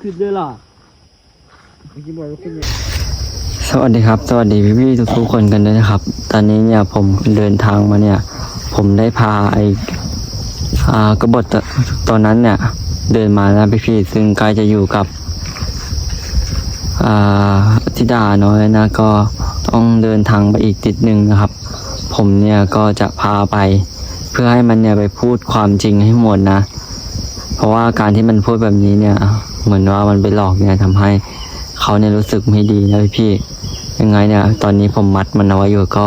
ขึ้นได้ล่ะสวัสดีครับ สวัสดีพี่พี่ๆทุกๆคนกันด้วยนะครับ ตอนนี้เนี่ยผมเดินทางมาเนี่ย ผมได้พาไอ้อ่ากบฏตอนนั้นเนี่ย เดินมานะพี่พี่ซึ่งใกล้จะอยู่กับอธิดาน้อยนะก็ต้องเดินทางไปอีกติดหนึ่งนะครับ ผมเนี่ยก็จะพาไป เพื่อให้มันเนี่ยไปพูดความจริงให้หมดนะ เพราะว่าการที่มันพูดแบบนี้เนี่ย เหมือนว่ามันไปหลอกเนี่ยทำให้เขาเนี่ยรู้สึกไม่ดีนะพี่พี่ยังไงเนี่ย ตอนนี้ผมมัดมันเอาไว้อยู่ก็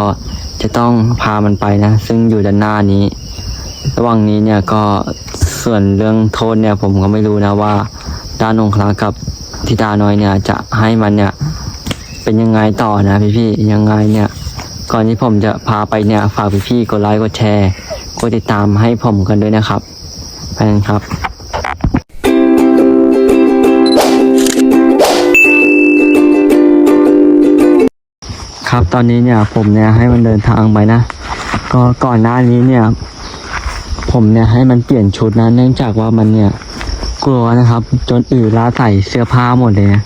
จะต้องพามันไปนะ ซึ่งอยู่ด้านหน้านี้ ระหว่างนี้เนี่ยก็ส่วนเรื่องโทษเนี่ย ผมก็ไม่รู้นะว่า ด้านองคลักับทิดาน้อยเนี่ย จะให้มันเนี่ย เป็นยังไงต่อนะพี่พี่ยังไงเนี่ย ก่อนที่ผมจะพาไปเนี่ยฝากพี่พี่กดไลค์กดแชร์กดติดตามให้ผมกันด้วยนะครับไปกันครับ ครับ ตอนนี้เนี่ยผมเนี่ยให้มันเดินทางไปนะ ก็ก่อนหน้านี้เนี่ย ผมเนี่ยให้มันเปลี่ยนชุดนะ เนื่องจากว่ามันเนี่ยกลัวนะครับ จนอื่นลาใส่เสื้อผ้าหมดเลยนะ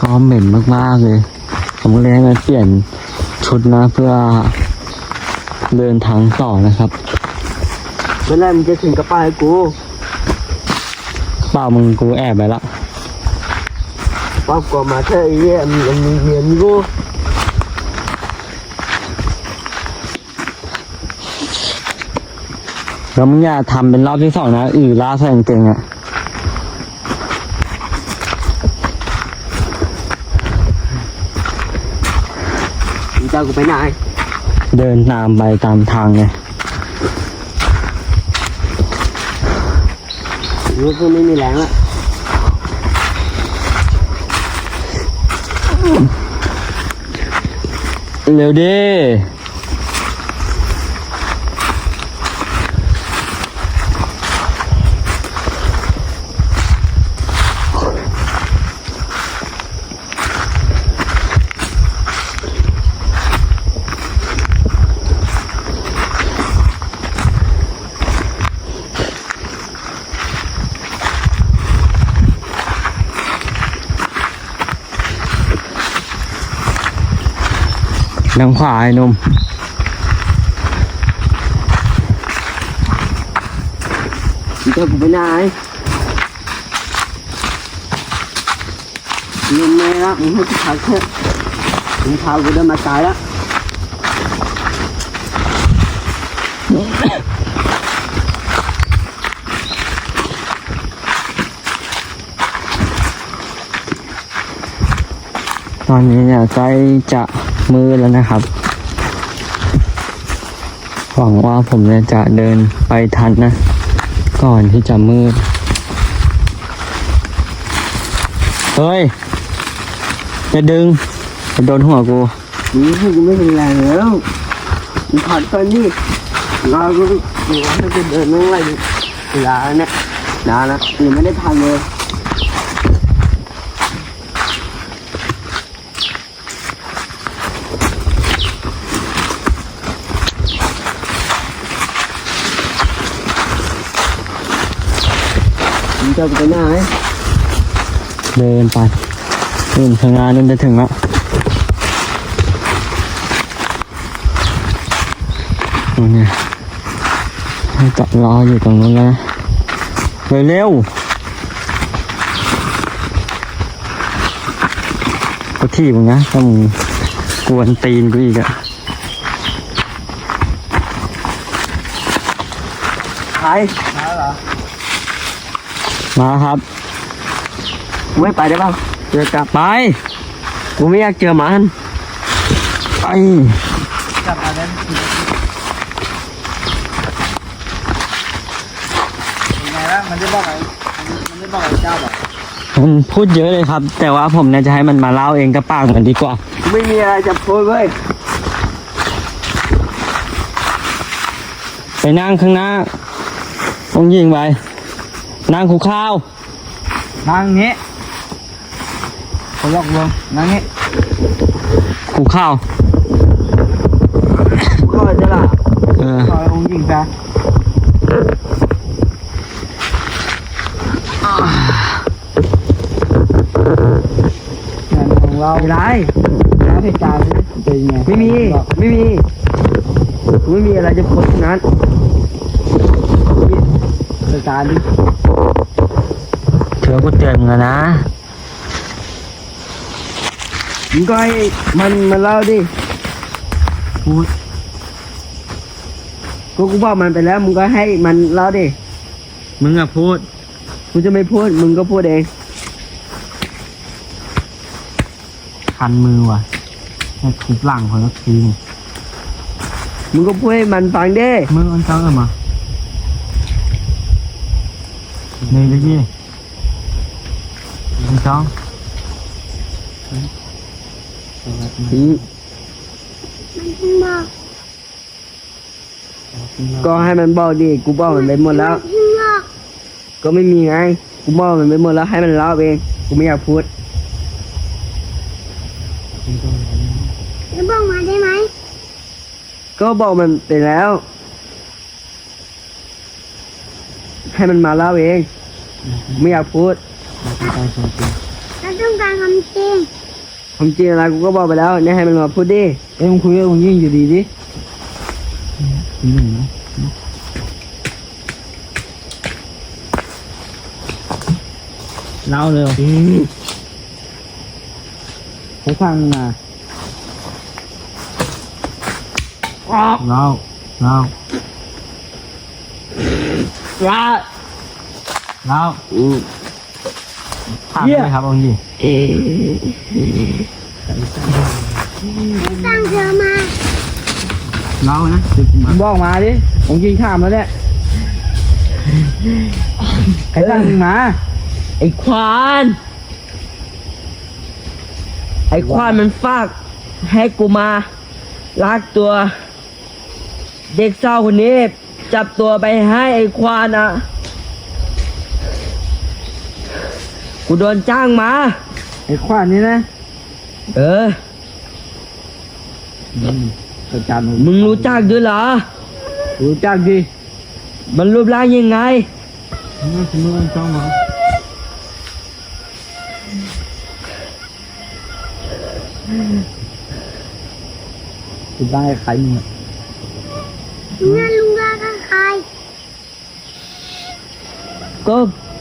ก็เหม็นมากๆเลย ผมก็เลยให้มันเปลี่ยนชุดนะเพื่อเดินทางต่อนะครับเมื่อไหรมึงจะถึงกระป๋าให้กูเปล่ามึงกูแอบไปละป๊อบกว่ามาเถอะไอ้เหี้ยมึงมึงเมียนกู แล้วมึงอย่าทำเป็นรอบที่สองนะอือล่าใส่กางเกงอะมึงจะเอากูไปไหนเดินตามไปตามทางไงกูก็ไม่มีแรงละเร็วดิ ทางขวาไอ้หนุ่มมึงจะเอากูไปไหนเงินแม่ละมึงให้กูพักเถอะมึงพากูเดินมาตายแล้วตอนนี้เนี่ยใกล้จะ มืดแล้วนะครับ หวังว่าผมจะเดินไปทันนะ ก่อนที่จะมืด เฮ้ยอย่าดึงจะโดนหัวกูมึงให้กูไม่มีแรงแล้วมึงถอดก่อนดิรอกูกูว่าจะเดินไม่ไหวเวลาเนี่ยนานนะยังไม่ได้ทำเลย มึงจะไปไหนเดินไปนู่นข้างหน้านู่นจะถึงแล้วนู่นเนี่ยให้จอดรออยู่ตรงนู้นแล้วนะเร็วๆก็ที่มึงนะถ้ามึงกวนตีนกูอีกอะใคร มาเหรอมาครับกูไม่ไปได้ป่ะเจอกลับไป กูไม่อยากเจอมันไปกลับมาแล้วเป็นไงบ้างมันได้บอกอะไรมันได้บอกอะไรเจ้าบอกมันพูดเยอะเลยครับ แต่ว่าผมเนี่ยจะให้มันมาเล่าเองกับปากมันดีกว่า ไม่มีอะไรจะพูดเว้ยไปนั่งข้างหน้าต้องยิงไป นางขู่ข้าว นั่งนี้เขาล็อกลงนั่งนี้ขู่ข้าว ก็จะล่ะเออ ต่อยองค์หญิงจ้ะงานของเราไม่ได้วเหตุการณ์เป็นไงไม่มี ไม่มีไม่มีอะไรจะพ้นทั้นั้นเหตุการณ์ดิ เธอกูเตือนมึงแล้วนะมึงก็ให้มันมันเล่าดิพูดก็กูบอกมันไปแล้วมึงก็ให้มันเล่าดิมึงอะพูด กูจะไม่พูดมึงก็พูดเองคันมือว่ะให้ทุบหลังเขาสักทีหนึ่งมึงก็พูดให้มันฟังดิมึงเอันเจ้าเออมา นี่เลยยี่มึงจ้องอืมก็ให้มันบอกดิ กูบอกมันไปหมดแล้ว ก็ไม่มีไง กูบอกมันไปหมดแล้วให้มันเล่าเอง กูไม่อยากพูดจะบอกมาได้ไหม ก็บอกมันไปแล้ว ให้มันมาเล่าเอง ไม่อยากพูดถ้าต้องการความจริงความจริงอะไรกูก็บอกไปแล้วเนี่ยให้มันมาพูดดิเอ้ยมึงคุยกับมึงยิ่งอยู่ดีดิทีหนึ่งนะเล่าเลยผมฟังมึงมาเล่าเล่าว้าเล่าอืมถามเลยครับองค์หญิงเอ๊ะไม่ตั้งเธอมาเล่านะตึกมึงบอกมาดิผมยิงข้ามแล้วเนี่ยใครตั้งมึงมา ไอ้ควาน ไอ้ควานมันฝากให้กูมาลากตัว เด็กเศร้าคนนี้ จับตัวไปให้ไอ้ควานอะ กูโดนจ้างมา ไอ้ขวานนี่นะเออเหตุการณ์มึงรู้จักด้วยเหรอ รู้จักดิมันรูปร่างยังไงมึงมึงอันจ้องเหรอคุณได้ใครมึงอะเงินลุงดาก็ใครก็ไ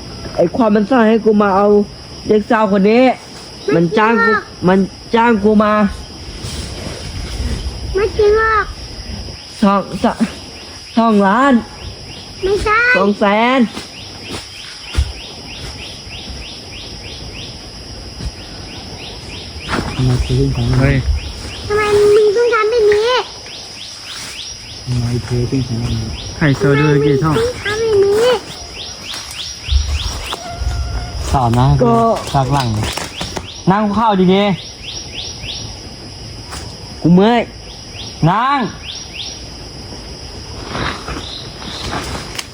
อ้ความมันสร้างให้กูมาเอาเด็กสาวคนนี้ มันจ้างกูมันจ้างกูมาไม่จริงหรอกสองสองสองล้านไม่ใช่สองแสนทำไมเธอถึงทำเฮ้ยทำไมมึงต้องทำแบบนี้ทำไมเธอถึงทำแบบนี้ใครเซอร์ด้วยกี่ช่องต้องทำแบบนี้ สอนนะจากหลัง นั่งข้าวดีกูเมื่อยๆนั่ง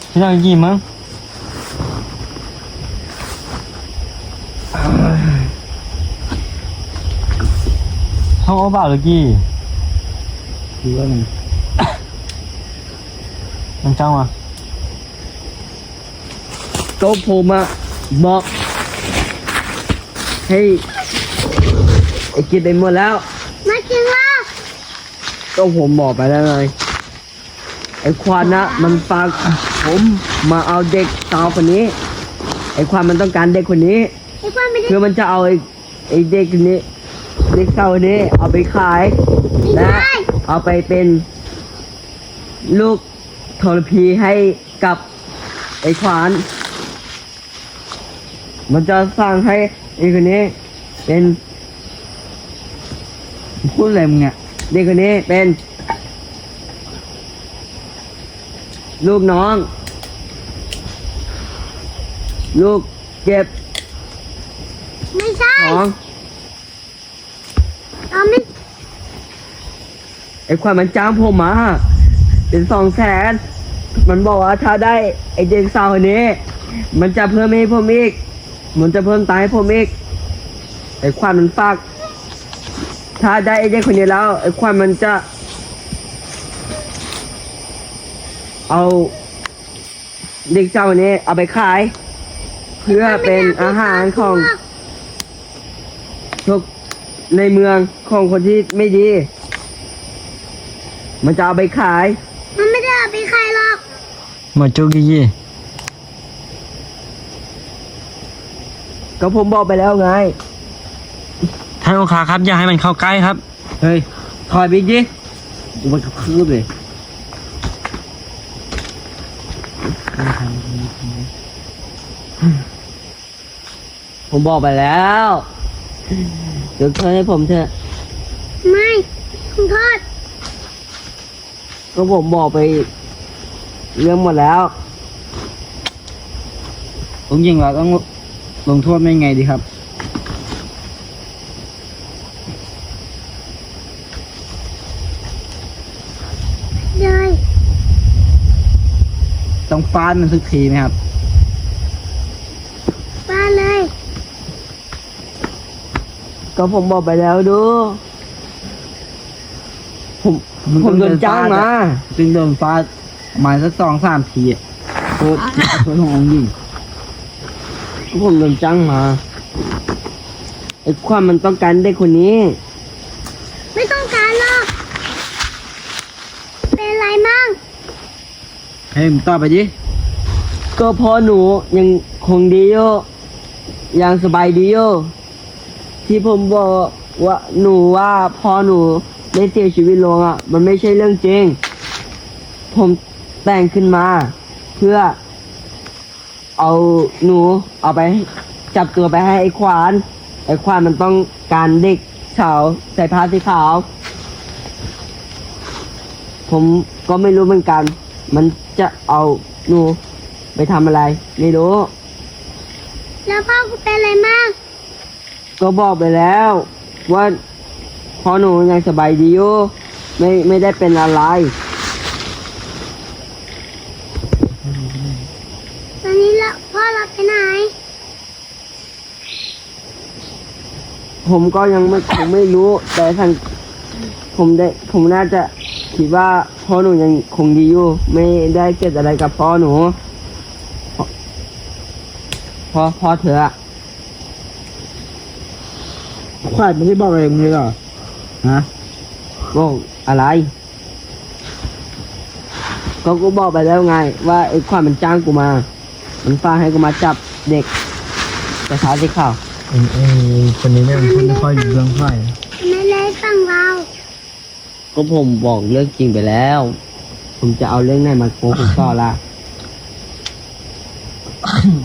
พี่น้องยี่มึงห้องโอบ่าวหรือกี่คือว่ามันมันจ้องอะก็ผมอะบอก ให้ไอ้กิดไปหมดแล้วไม่จริงหรอกก็ผมบอกไปแล้วไงไอ้ควานนะมันฝากผมมาเอาเด็กสาวคนนี้ ไอ้ควานมันต้องการเด็กคนนี้ไอ้ความไม่ได้คือมันจะเอาไอ้ไอ้เด็กคนนี้เด็กสาวคนนี้เอาไปขาย ไม่และใช่เอาไปเป็น ลูกทรพีให้กับไอ้ขวาน มันจะสร้างให้ ไอ้คนนี้เป็นพูดอะไรมึงเนี่ยเด็กคนนี้เป็น ลูกน้อง ลูกเจ็บไม่ใช่ท้องเอาไม่ไอ้ความมันจ้างผมมาเป็นสองแสนมันบอกว่าถ้าได้ไอ้เด็กสาวคนนี้ มันจะเพิ่มให้ผมอีก มันจะเพิ่มตังค์ให้ผมอีกไอ้ความมันฝาก ถ้าได้ไอ้เด็กคนนี้แล้ว ไอ้ความมันจะ เอาเด็กสาวคนนี้เอาไปขาย เพื่อเป็นอาหารของทุกในเมืองของคนที่ไม่ดี มันจะเอาไปขาย มันไม่ได้เอาไปขายหรอกหมดจุก ก็ผมบอกไปแล้วไง ท่านลูกค้าครับอย่าให้มันเข้าใกล้ครับ เฮ้ย ถอยไปอีกดิดูมันกระคืบเลยผมบอกไปแล้วยกโทษให้ผมเถอะ ไม่ขอโทษก็ผมบอกไปเรื่องหมดแล้ว ผมยิงเราต้อง ลงโทษไม่ไงดีครับ เลย ต้องฟาดมันสักทีไหมครับบ้านเลย ก็ผมบอกไปแล้วดู ผมมันผมต้องโดเดินนจ้างฟาดมาอะจึงโดนฟาดประมาณสักสองสามทีอะโทษโทษขององค์หญิงก็ ผมโดนจ้างมาไอ้ความมันต้องการเด็กคนนี้ ไม่ต้องการหรอก เป็นไรมั่งเฮ้ยมึงต่อไปดิก็พอหนูยังคงดีอยู่ยังสบายดีอยู่ที่ผมบอกว่าหนูว่าพอหนูได้เสียชีวิตลงอะ มันไม่ใช่เรื่องจริง ผมแต่งขึ้นมา เพื่อ เอาหนูเอาไป จับตัวไปให้ไอ้ควาน ไอ้ควานมันต้องการเด็กสาวใส่ผ้าสีขาว ผมก็ไม่รู้เหมือนกัน มันจะเอาหนูไปทำอะไร ไม่รู้ แล้วพ่อกูเป็นอะไรมั่งก็บอกไปแล้ว ว่าพอหนูยังสบายดีอยู่ไม่ไม่ได้เป็นอะไร ตอนนี้ละพ่อเรา ไปไหน ผมก็ยังไม่ผมไม่รู้ แต่ทางผมได้ ผมน่าจะคิดว่าพ่อหนูยังคงดีอยู่ ไม่ได้เกิดอะไรกับพ่อหนูพ่อพ่อพ่อเธออะขวาดไม่ได้บอกอะไรมึงเลยเหรอฮะบอกอะไร ก็กูบอกไปแล้วไง ว่าไอ้ความมันจ้างกูมา มันฟ้ากให้กูมาจับเด็กกระเช้าสีขาวไอ้ไอ้คนนี้เนี่ยมันพูดไม่ค่อยอยู่เรื่องเท่าไหร่ไม่เลยฟังเราก็ผมบอกเรื่องจริงไปแล้ว ผมจะเอาเรื่องไหนมาโกหกต่อละ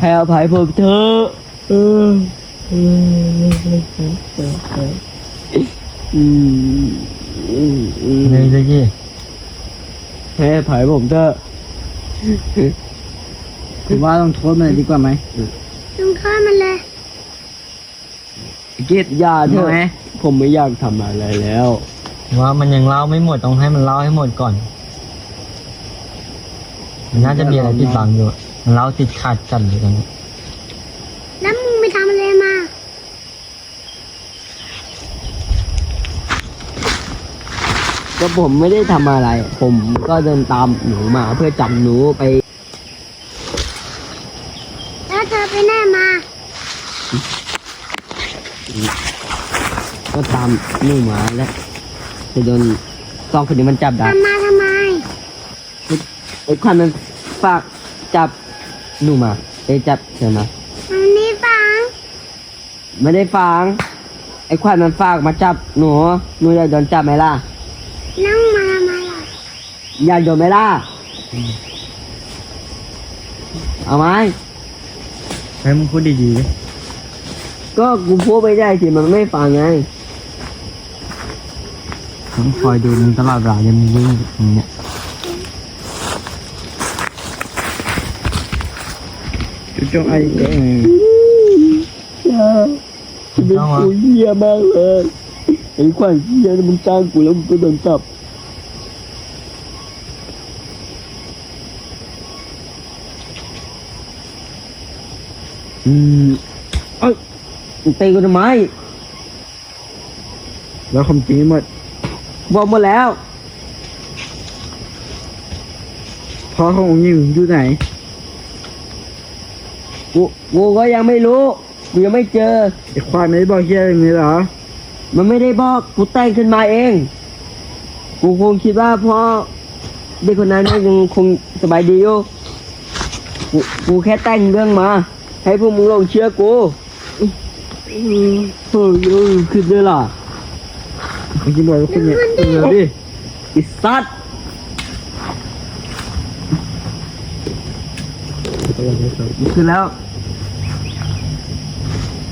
ให้อภัยผมเถอะเอออืมอืมอืมเลยจุกยี่ให้อภัยผมเถอะ ผมว่าต้องโทษมันเลยดีกว่าไหมลงโทษมันเลยเกตยาเถใช่ไหมอะผมไม่อยากทำอะไรแล้ว ว่ามันยังเล่าไม่หมดต้องให้มันเล่าให้หมดก่อน มันน่าจะมีอะไรปิดบังอยู่มันเล่าติดขัดจัดเลยตอนนี้แล้วมึงไปทำอะไรมาก็ผมไม่ได้ทำอะไร ผมก็เดินตามหนูมาเพื่อจับหนูไป แล้วเธอไปไหนมา ก็ ตามหนูมาแล้วจะโดนสองคนนี้มันจับได้ทำมาทำไมไอ้ควันมันฝากจับหนูมาไปจับเธอมามันนี่ฟังไม่ได้ฟังไอ้ควันมันฝากมาจับหนูหนูอยากโดนจับไหมล่ะนั่งมาทำไมล่ะอยากโดนไหมล่ะเอาไหมให้มึงพูดดีๆดิก็กูพูดไม่ได้สิมันไม่ฟังไง ผมคอยดูมึงตลอดเวลาจะมึงวิ่งอย่างเนี้ยจุดจงไอ้เจ๊เป็นกูเหี้ยมากเลยไอ้ขวัญเหี้ยนี่มึงจ้างกูแล้วมึงก็โดนจับอืมเอ้ยมึงตีกูทำไมแล้วความจริงหมด บอกหมดแล้วพ่อขององค์หญิงอยู่ไหน กูกูก็ยังไม่รู้ กูยังไม่เจอ ไอ้ควายไม่ได้บอกเฮียอะไรเลยเหรอ มันไม่ได้บอก กูแต่งขึ้นมาเอง กูคงคิดว่าเพราะเด็กคนนั้นเนี่ยยังคงสบายดีอยู่ กูกูแค่แต่งเรื่องมา ให้พวกมึงลงเชื่อกูอืมเฮ้ยเออขึ้นด้วยล่ะ ไม่กินด้วยก็ขึ้นเนี่ยขึ้นเลยดิไอิสัตว์ขึ้นแล้ว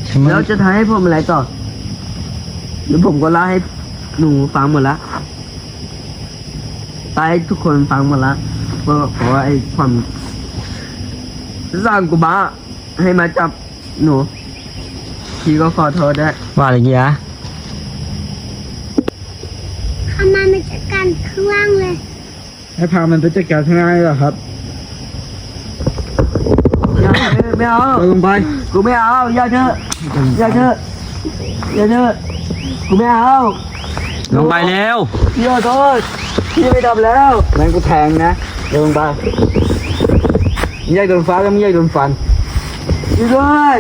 ใช่ไหมแล้วจะทำให้ผมอะไรต่อ หรือผมก็เล่าให้หนูฟังหมดละตายทุกคนฟังหมดละเพราะเพราะว่าไอ้ความสร้างกูบ้าให้มาจับหนูพี่ก็ขอโทษได้วยว่าอะไรเงี้ย ทำไมไม่จัด การข้างล่างเลย ให้พามันไปจัดการข้างหน้าเหรอครับอย่าไม่เอาเราลงไปกูไม่เอาอย่าเถอะอย่าเถอะอย่าเถอะกูไม่เอาลงไปแล้วพี่ขอโทษพี่ไม่ทำแล้วงั้นกูแทงนะเดินลงไปมึงอยากโดนฟ้าแล้วมึงอยากโดนฟันช่วยด้วย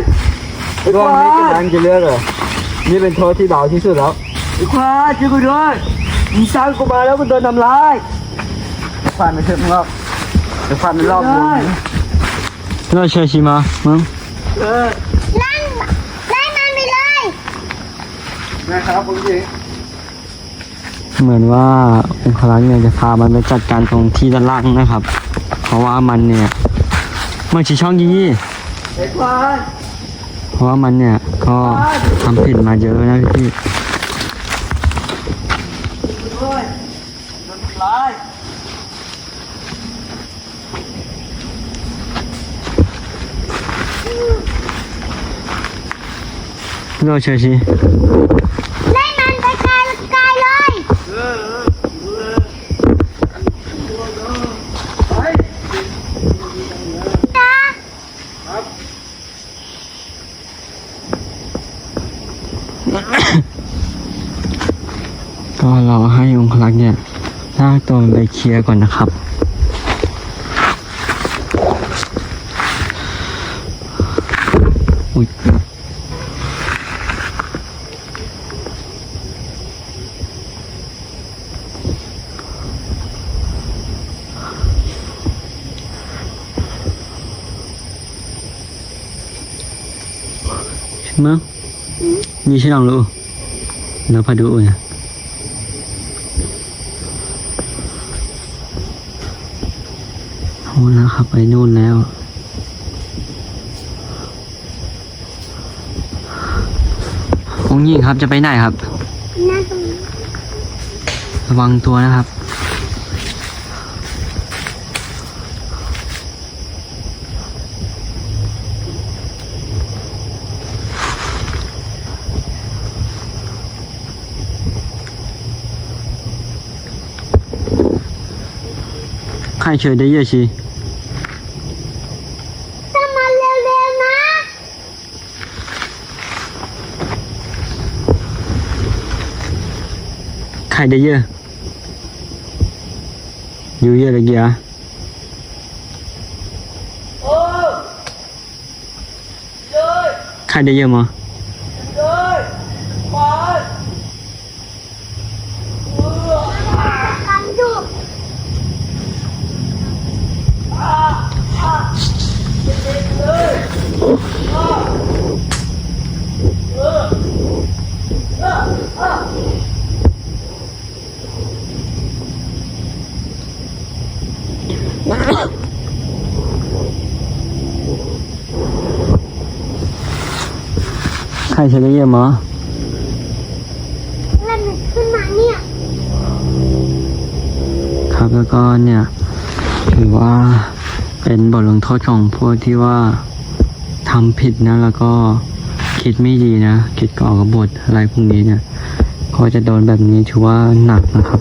ไอ้ก้อนนี้กำลังจะเลือกเหรอนี่เป็นโทษที่เบาที่สุดแล้วไอ้ควายช่วยกูด้วย มึงสร้างกูมาแล้วมึงโดนทำร้ายฟันไม่ถึงรอบจะฟันไม่รอบวงเราเชื่อชิมามึงเออไล่ไล่มันไปเลยนะครับคุณหญิงเหมือนว่าองคลักษ์เนี่ยจะพามันไปจัดการตรงที่ด้านล่างนะครับ เพราะว่ามันเนี่ยมันชี้ช่องยี่ไอ้ควายเพราะว่ามันเนี่ยก็ทำผิดมาเยอะนะพี่ ด้วยโดนทำร้าย เราเชื่อชิไล่มันไปไกลไกลเลยเออเออเออไปจ้าก็รอให้องคลักษ์เนี่ยลากตัวมันไปเคลียร์ก่อนนะครับอุ๊ยมึง นี่ใช่ลองรู้แล้วพอดูนะโอ้แล้วครับไปนู่นแล้วองค์หญิงครับจะไปไหนครับนั่งตรงนี้ระวังตัวนะครับ ใครเชิญได้เยอะชีทำมันเร็วๆนะ ใครได้เยอะอยู่เยอะเลยเกียร์ โอ้เลย ใครได้เยอะมั้ง เลยควาย กันอยู่ ใครเชิญได้เยอะมั้งเล่นมันขึ้นมาเนี่ยครับแล้วก็เนี่ย ถือว่าเป็นบทลงโทษของพวกที่ว่า ทำผิดนะแล้วก็คิดไม่ดีนะ คิดก่อกบฏอะไรพวกนี้เนี่ยก็จะโดนแบบนี้ถือว่าหนักนะครับ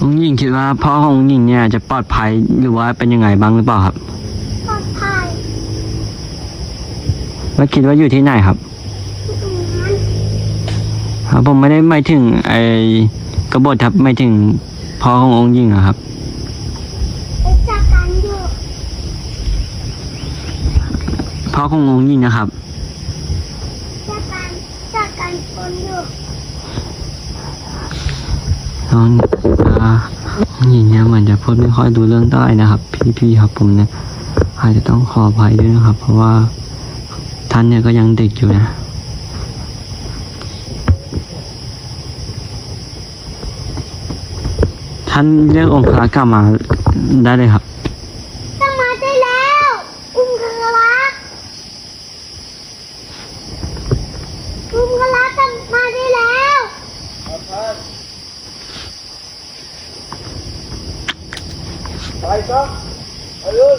องค์หญิงคิดว่าพ่อขององค์หญิงเนี่ยจะปลอดภัยหรือว่าเป็นยังไงบ้างหรือเปล่าครับปลอดภัยแล้วคิดว่าอยู่ที่ไหนครับที่ตรงนั้นครับผมไม่ได้หมายถึงไอ้ กบฏทับไม่ถึงพ่อขององค์ยิ่งเหครับ พ่อขององค์ยิ่งนะครับน้องหญิงเนี่ยเหมือนจะพูดไม่ค่อยดูเรื่องได้นะครับ พี่ๆครับผมเนี่ยอาจจะต้องขออภัยด้วยนะครับ เพราะว่าท่านเนี่ยก็ยังเด็กอยู่นะ ท่านเรียกองค์พระกลับมาได้เลยครับต้องมาได้แล้ว อุ้มกระลักอุ้มกระลักต้องมาได้แล้วไปก็ไปเลย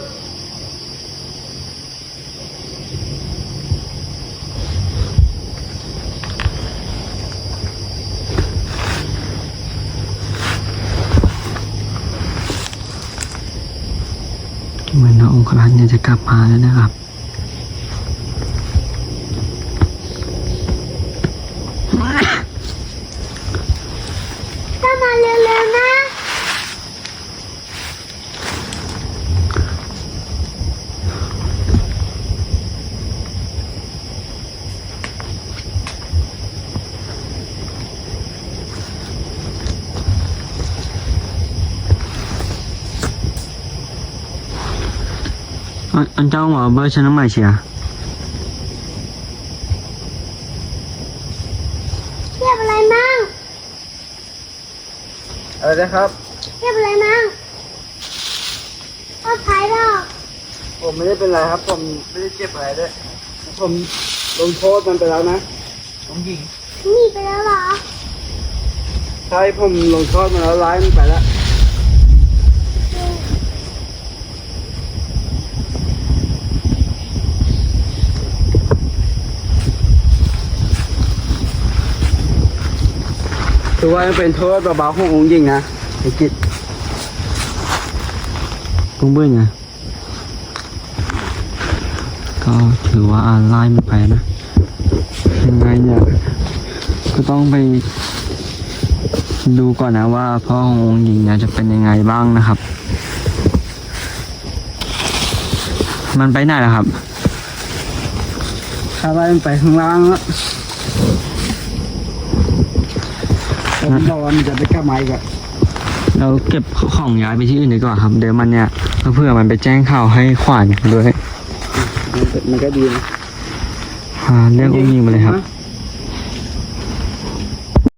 เห มือนว่าองค์พระเนี่ยจะกลับมาแล้วนะครับ ต้องมาเร็วๆนะ anh, anh cho mà bơi cho nó mày xìa เทียบอะไรมั่งอะไรนะครับเทียบอะไรมั่งก็ถ่ายหรอกผมไม่ได้เป็นไรครับ ผมไม่ได้เจ็บอะไรด้วย ผมลงโทษมันไปแล้วนะผมหญิง หนีไปแล้วเหรอ ใช่ผมลงโทษมันแล้วร้ายมันไปแล้ว ถือว่าเป็นโทษเบาๆขององค์หญิงนะไอ้กิจ cũng bơi nè ก็ถือว่าอ่านไล่มันไปนะยังไงเนี่ยก็ต้องไปดูก่อนนะว่าพ่อขององค์หญิงเนี่ยจะเป็นยังไงบ้างนะครับ มันไปไหนล่ะครับ ถ้าไล่มันไปข้างล่างแล้ว ผมบอกว่ามันจะไปกลับมาอีกอะเราเก็บของย้ายไปที่อื่นดีกว่าครับ เดี๋ยวมันเนี่ยเพื่อมันไปแจ้งข่าวให้ขวานด้วยมันก็มันก็ดีนะอ่าเรียกองค์หญิงมาเลยครับนะ